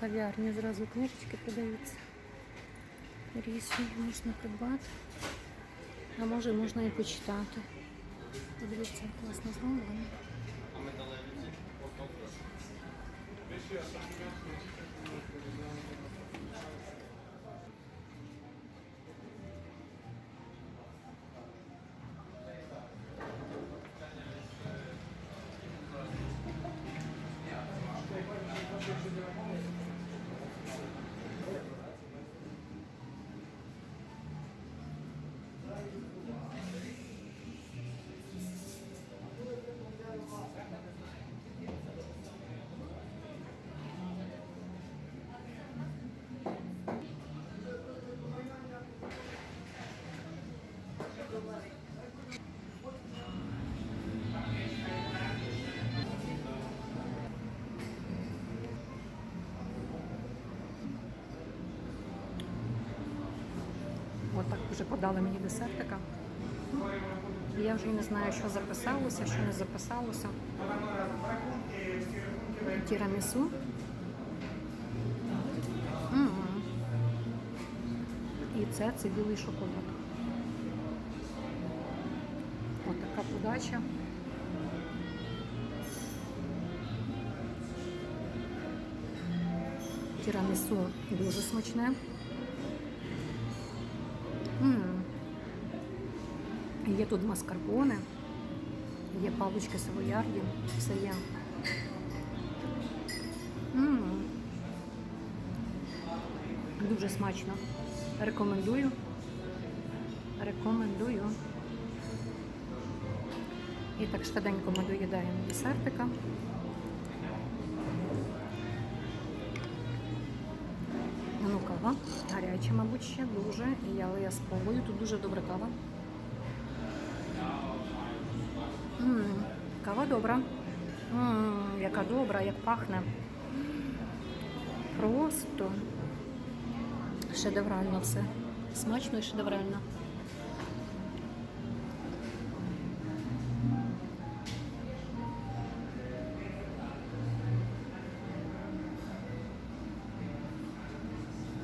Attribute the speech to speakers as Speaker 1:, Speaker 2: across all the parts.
Speaker 1: кав'ярні зразу книжечки продаються. Різні можна придбати. А може можна і почитати. Подивіться, класно зроблено. От так вже подали мені десертика. Я вже не знаю, що записалося, що не записалося. Тірамісу. І це, це білий шоколад. От така подача. Тірамісу дуже смачне. Тут маскарпоне, є палички савоярді, все є. М. Дуже смачно. Рекомендую. Рекомендую. І так швиденько ми доїдаємо десертика. Ну, кава. Гаряча, мабуть, ще дуже. І я спробую. Тут дуже добра кава. Добра. М, Яка добра, як пахне. Просто шедеврально все. Смачно і шедеврально.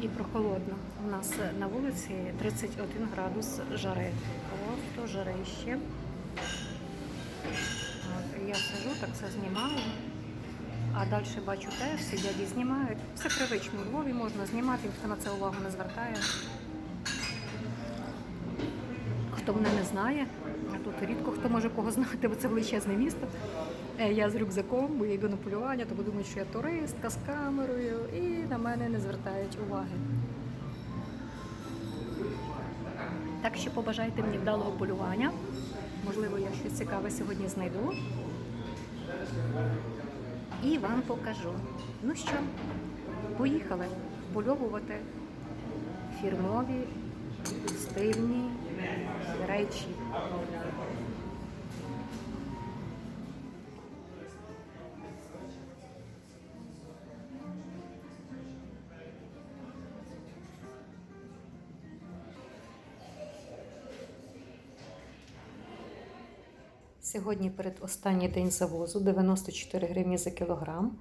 Speaker 1: І прохолодно. У нас на вулиці 31 градус жари. Просто жарище. Сижу, так все знімаю. А далі бачу теж, сидять і знімають. Все привично. У Львові можна знімати, ніхто на це увагу не звертає. Хто мене не знає, а тут рідко хто може кого знати, бо це величезне місто. Е, Я з рюкзаком, бо я йду на полювання, то думають, що я туристка з камерою, і на мене не звертають уваги. Так що побажайте мені вдалого полювання. Можливо, я щось цікаве сьогодні знайду. І вам покажу. Ну що, поїхали впольовувати фірмові стильні речі. Сьогодні передостанній день завозу 94 гривні за кілограм.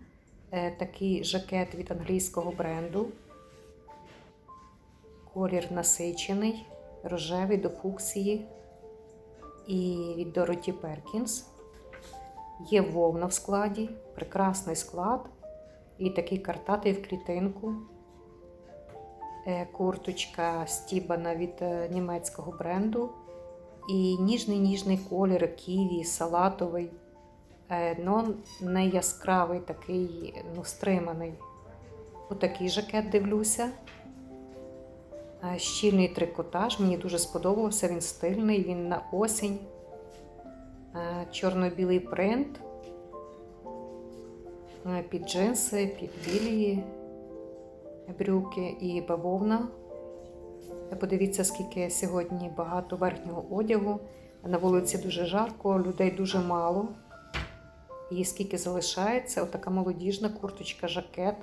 Speaker 1: Е, Такий жакет від англійського бренду. Колір насичений, рожевий до фуксії і від Дороті Перкінс. Є вовна в складі, прекрасний склад і такий картатий в клітинку. Е, Курточка стібана від е, німецького бренду. І ніжний-ніжний колір ківі, салатовий, е, но не яскравий, такий ну, стриманий. Отакий жакет дивлюся. Е, Щільний трикотаж, мені дуже сподобався, він стильний, він на осінь. Е, Чорно-білий принт. Під джинси, під білі брюки і бавовна. Подивіться, скільки сьогодні багато верхнього одягу. На вулиці дуже жарко, людей дуже мало. І скільки залишається, отака молодіжна курточка, жакет,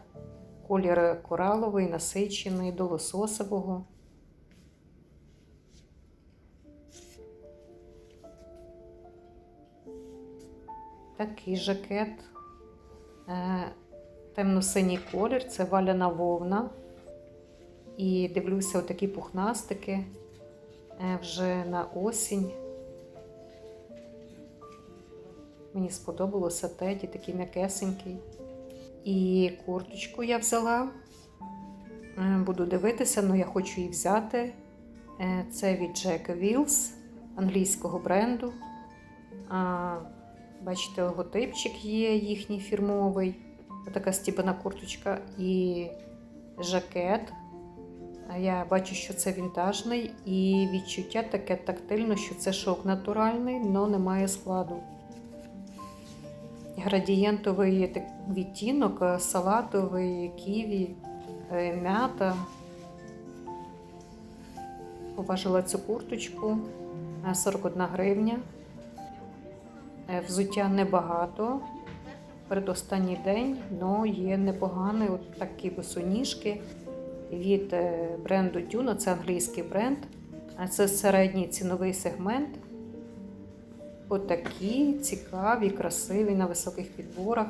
Speaker 1: колір кораловий, насичений, до лососового. Такий жакет. Е, темно-синій колір, це валяна вовна. І дивлюся отакі пухнастики е, вже на осінь. Мені сподобалося теді, такий м'якесенький. І курточку я взяла. Е, Буду дивитися, але я хочу її взяти. Е, Це від Jack Wills англійського бренду. Бачите, логотипчик є їхній фірмовий. Така стібана курточка і жакет. Я бачу, що це вінтажний, і відчуття таке тактильно, що це шовк натуральний, але немає складу. Градієнтовий відтінок, е, салатовий, ківі, е, м'ята. Поважила цю курточку е, 41 гривня. Е, Взуття небагато. Передостанній день, але є непоганий от такі босоніжки від е, бренду Duna, це англійський бренд. А Це середній ціновий сегмент. Отакі цікаві, красиві на високих підборах.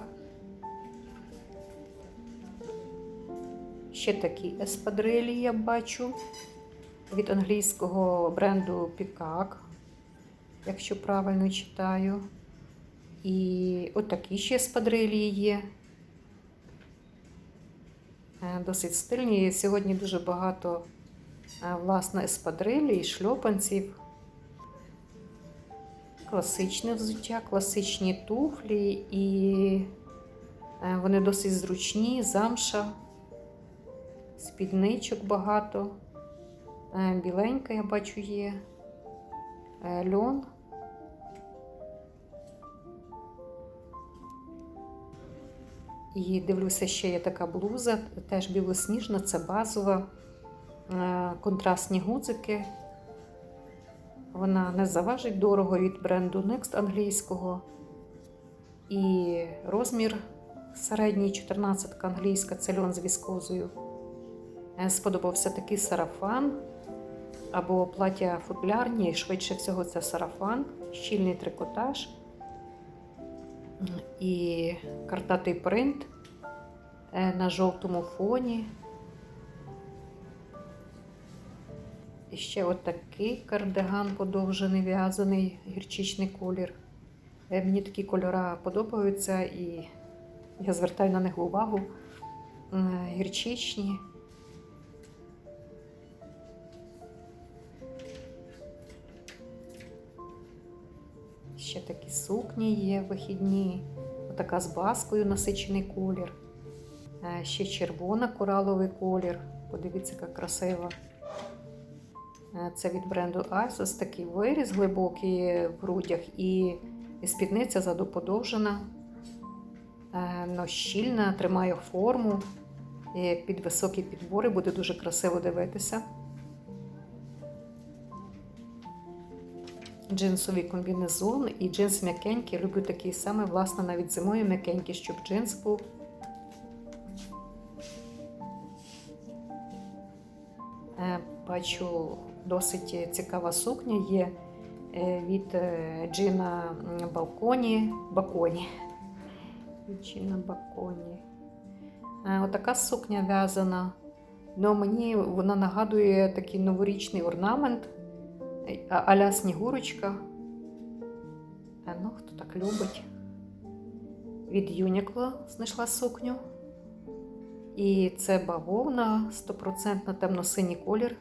Speaker 1: Ще такі еспадрилі я бачу від англійського бренду Peacock, якщо правильно читаю. І отакі ще еспадрилі є. Е, Досить стильні. Сьогодні дуже багато е, власне еспадрилі і шльопанців. Класичне взуття, класичні туфлі, і е, вони досить зручні, замша, спідничок багато. Біленька, я бачу, є льон. І дивлюся, ще є така блуза, теж білосніжна, це базова, Е, контрастні гудзики. Вона не заважить дорого від бренду Next англійського. І розмір середній 14 англійська, це льон з віскозою. Е, Сподобався такий сарафан або плаття футлярні, швидше всього, це сарафан, щільний трикотаж і картатий принт е, на жовтому фоні. І ще отакий кардиган подовжений, в'язаний, гірчичний колір. Е, Мені такі кольори подобаються і я звертаю на них увагу. Е, Гірчичні. Ще такі сукні є вихідні. Отака з баскою насичений колір. Е, Ще червона кораловий колір. Подивіться, яка красива. Е, Це від бренду Isos, такий виріз глибокий в грудях і спідниця ззаду подовжена, е, но щільна, тримає форму. І Під високі підбори буде дуже красиво дивитися. Джинсовий комбінезон і джинс м'якенький. Люблю такий саме, власне, навіть зимою м'якенький, щоб джинс був. Е, Бачу, досить цікава сукня є е, від е, Джина Балконі. Баконі. Джина Баконі. Отака сукня в'язана. Ну, мені вона нагадує такий новорічний орнамент а-ля Снігурочка. Ну, хто так любить. Від Юнікло знайшла сукню. І це бавовна, 100% темно-синій колір.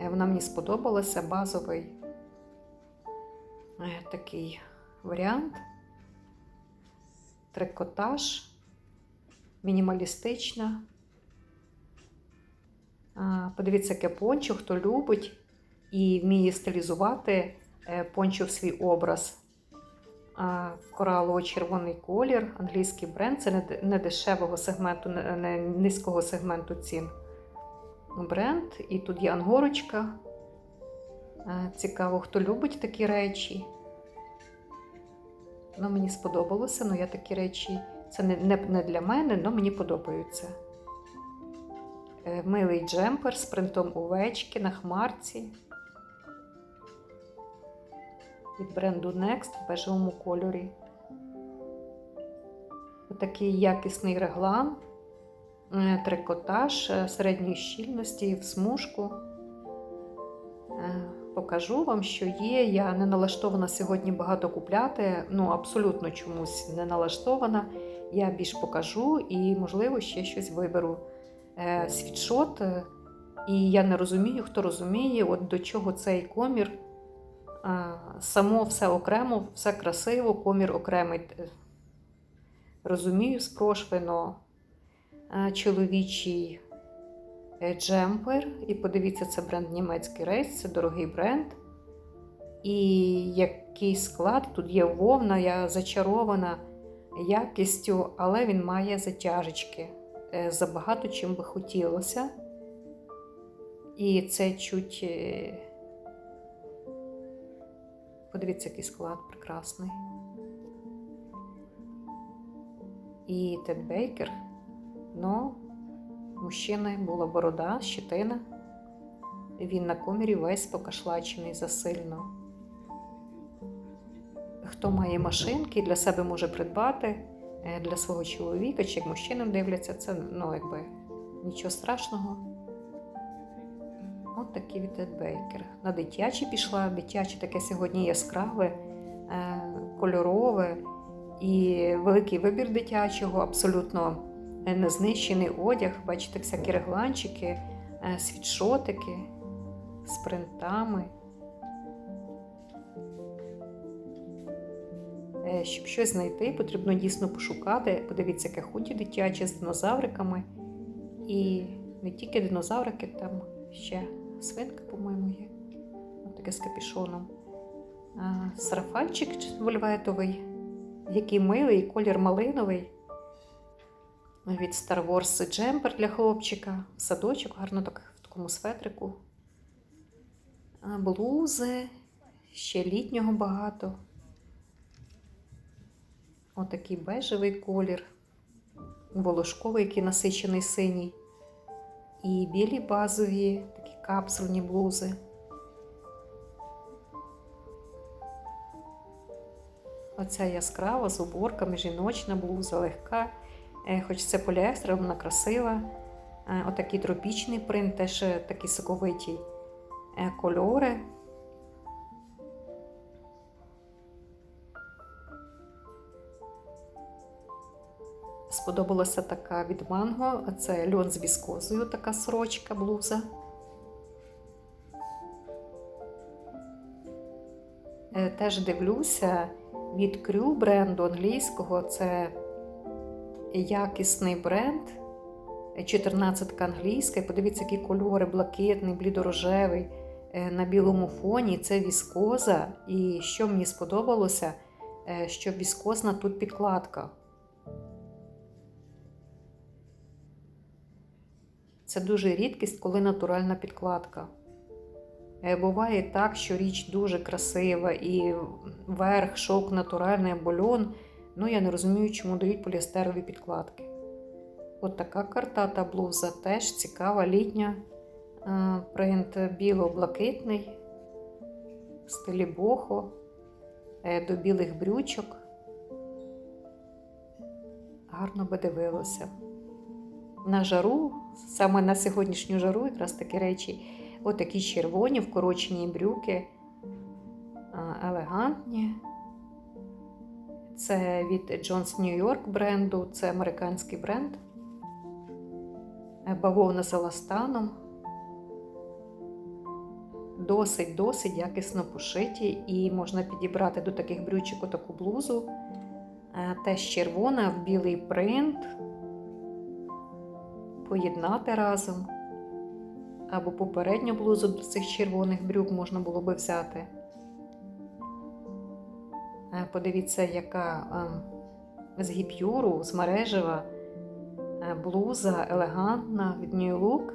Speaker 1: Е, Вона мені сподобалася, базовий е, такий варіант. Трикотаж, мінімалістична. Подивіться, яке пончо, хто любить і вміє стилізувати е, пончо в свій образ. Коралово-червоний колір, англійський бренд це не дешевого сегменту, не низького сегменту цін. Бренд, і тут є ангорочка. Е, Цікаво, хто любить такі речі. Ну, мені сподобалося, але я такі речі. Це не, не, не для мене, але мені подобаються. Е, Милий джемпер з принтом овечки на хмарці. Від бренду Next в бежевому кольорі. Такий якісний реглан, е, трикотаж е, середньої щільності в смужку. Е, Покажу вам, що є. Я не налаштована сьогодні багато купляти. Ну, абсолютно чомусь не налаштована. Я більш покажу і, можливо, ще щось виберу. Світшот. І я не розумію, хто розуміє, от до чого цей комір. Само все окремо, все красиво, комір окремий. Е, Розумію, спрошвено чоловічий е, джемпер. І подивіться, це бренд німецький рейс, це дорогий бренд. І який склад, тут є вовна, я зачарована якістю, але він має затяжечки. Е, Забагато чим би хотілося. І це чуть. Подивіться, який склад прекрасний. І Тед Бейкер. Ну, мужчини була борода, щетина. Він на комірі весь покашлачений засильно. Хто має машинки, для себе може придбати, е, для свого чоловіка, чи як мужчинам дивляться, це ну, якби нічого страшного. Такий від Тед Бейкер. На дитячі пішла, дитяче таке сьогодні яскраве, е, кольорове і великий вибір дитячого, абсолютно незнищений одяг. Бачите, всякі регланчики, е, світшотики з принтами. Е, Щоб щось знайти, потрібно дійсно пошукати. Подивіться, яке худі дитяче з динозавриками. І не тільки динозаврики, там ще свинка, по-моєму, є. Таке з капішоном. Сарафанчик вольветовий, який милий, колір малиновий. Від Star Wars джемпер для хлопчика, садочок, гарно так в такому светрику. Блузи, ще літнього багато. Отакий бежевий колір, волошковий, який насичений синій. І білі базові, такі капсульні блузи. Оця яскрава з оборками, жіночна блуза, легка. Е, Хоч це поліестер, вона красива. Е, Отакий тропічний принт, теж такі такий соковитий Е, кольори. Сподобалася така від манго, це льон з віскозою, така сорочка, блуза. Е, Теж дивлюся від Крю бренду англійського. Це якісний бренд. 14 англійська. І Подивіться, які кольори, блакитний, блідорожевий е, на білому фоні. Це віскоза. І що мені сподобалося, е, що віскозна тут підкладка. Це дуже рідкість, коли натуральна підкладка. Е, Буває так, що річ дуже красива і верх, шовк натуральний або льон. Ну, я не розумію, чому дають поліестерові підкладки. От така картата блуза теж цікава, літня. Е, Принт біло-блакитний, в стилі бохо, е, до білих брючок. Гарно би дивилося. На жару, саме на сьогоднішню жару, якраз такі речі, отакі червоні, вкорочені брюки, елегантні. Це від Jones New York бренду, це американський бренд. Бавовна з еластаном. Досить-досить якісно пошиті, і можна підібрати до таких брючок таку блузу. Е, Теж червона в білий принт. Поєднати разом. Або попередню блузу до цих червоних брюк можна було би взяти. Е, Подивіться, яка е, з гіпюру, з мережева е, блуза елегантна від New Look.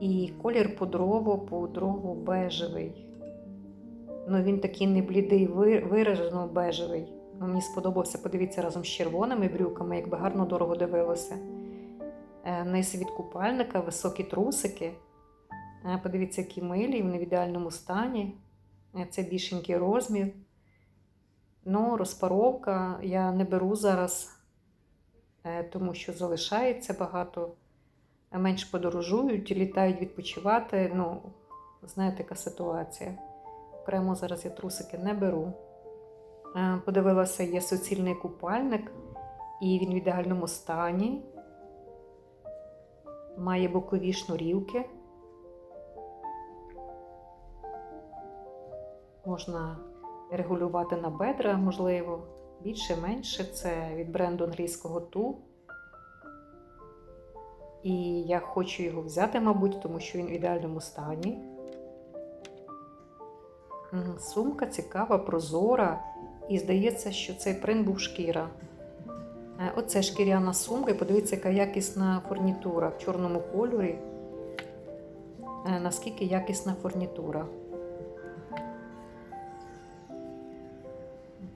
Speaker 1: І колір пудрово, пудрово бежевий. Ну, він такий не блідий, виражено бежевий. Ну, Мені сподобався, подивіться, разом з червоними брюками, якби гарно дорого дивилося. Е, Низ від купальника, високі трусики. Е, Подивіться, які милі, вони в ідеальному стані. Е, Це більшенький розмір. Ну, розпаровка. Я не беру зараз тому що залишається багато, менш подорожують, літають відпочивати. Ну, знаєте, яка ситуація. Окремо зараз я трусики не беру. Подивилася, є суцільний купальник, і він в ідеальному стані. Має бокові шнурівки. Можна регулювати на бедра, можливо, більше, менше. Це від бренду англійського Ту. І я хочу його взяти, мабуть, тому що він в ідеальному стані. Сумка цікава, прозора, і здається, що цей принт був шкіра. Е, Оце шкіряна сумка, і подивіться, яка якісна фурнітура в чорному кольорі. Е, Наскільки якісна фурнітура.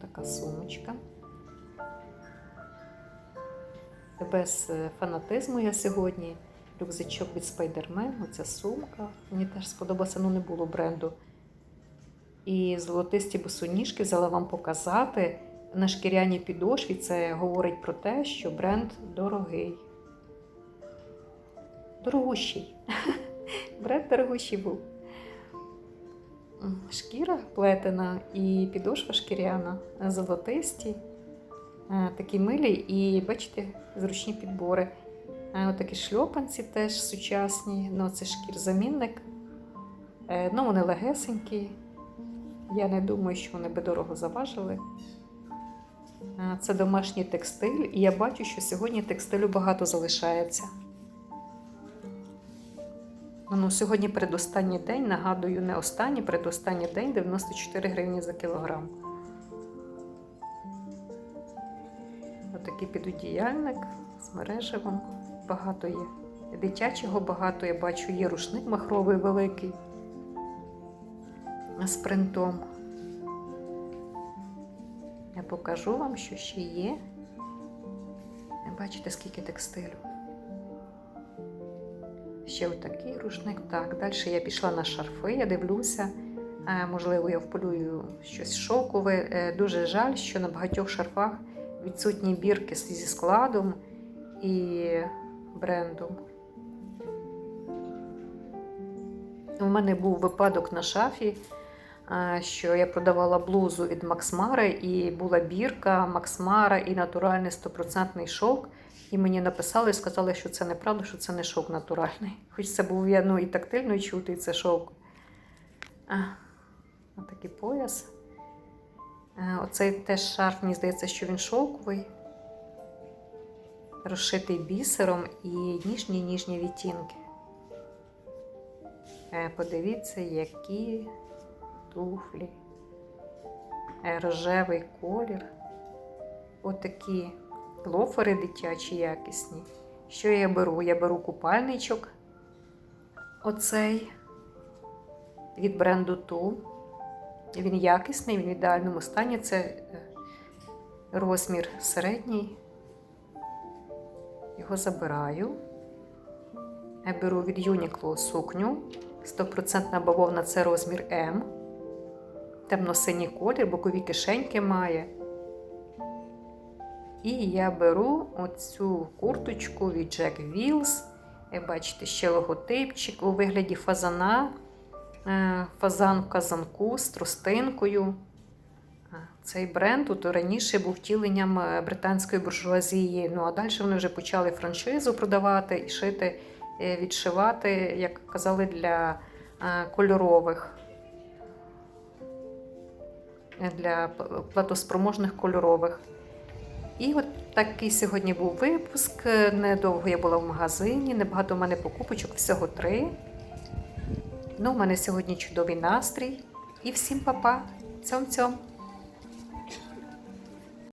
Speaker 1: Така сумочка. Без е, фанатизму я сьогодні. Рюкзачок від Spider-Man, оця сумка. Мені теж сподобалося, ну не було бренду. І золотисті босоніжки взяла вам показати. На шкіряній підошві це говорить про те, що бренд дорогий. Дорогущий. Бренд дорогущий був. Шкіра плетена і підошва шкіряна, золотисті, е, такі милі, і бачите, зручні підбори. Е, Отакі шльопанці теж сучасні, ну це шкір-замінник. Е, Ну, вони легесенькі. Я не думаю, що вони би дорого заважили. Е, Це домашній текстиль, і я бачу, що сьогодні текстилю багато залишається. Ну, сьогодні передостанній день, нагадую, не останній, передостанній день 94 гривні за кілограм. Отакий підодіяльник з мережевим. Багато є. Дитячого багато я бачу, є рушник махровий великий з принтом. Покажу вам, що ще є. Бачите, скільки текстилю. Ще отакий рушник. Так, далі я пішла на шарфи, я дивлюся. Е, Можливо, я вполюю щось шокове. Е, Дуже жаль, що на багатьох шарфах відсутні бірки зі складом і брендом. У мене був випадок на шафі, що я продавала блузу від Максмара, і була бірка Максмара і натуральний 100% шовк. І мені написали і сказали, що це неправда, що це не шовк натуральний. Хоч це був я, ну, і тактильно чути, і це шовк. А, отакий пояс. Е, Оцей теж шарф, мені здається, що він шовковий, розшитий бісером і ніжні-ніжні відтінки. Е, Подивіться, які туфлі. Рожевий колір. Отакі лофери дитячі якісні. Що я беру? Я беру купальничок. Оцей від бренду Ту. Він якісний, він в ідеальному стані. Це е, розмір середній. Його забираю. Я беру від Uniqlo сукню. 100% бавовна це розмір М. Темно-синій колір, бокові кишеньки має. І я беру оцю курточку від Jack Wheels. Як бачите, ще логотипчик у вигляді фазана. Е, Фазан в казанку з тростинкою. Цей бренд тут раніше був втіленням е, британської буржуазії. Ну а далі вони вже почали франшизу продавати і шити, е, відшивати, як казали, для кольорових, для платоспроможних кольорових. І от такий сьогодні був випуск. Недовго я була в магазині, небагато в мене покупочок, всього три. Ну, у мене сьогодні чудовий настрій. І всім па-па. Цьом-цьом.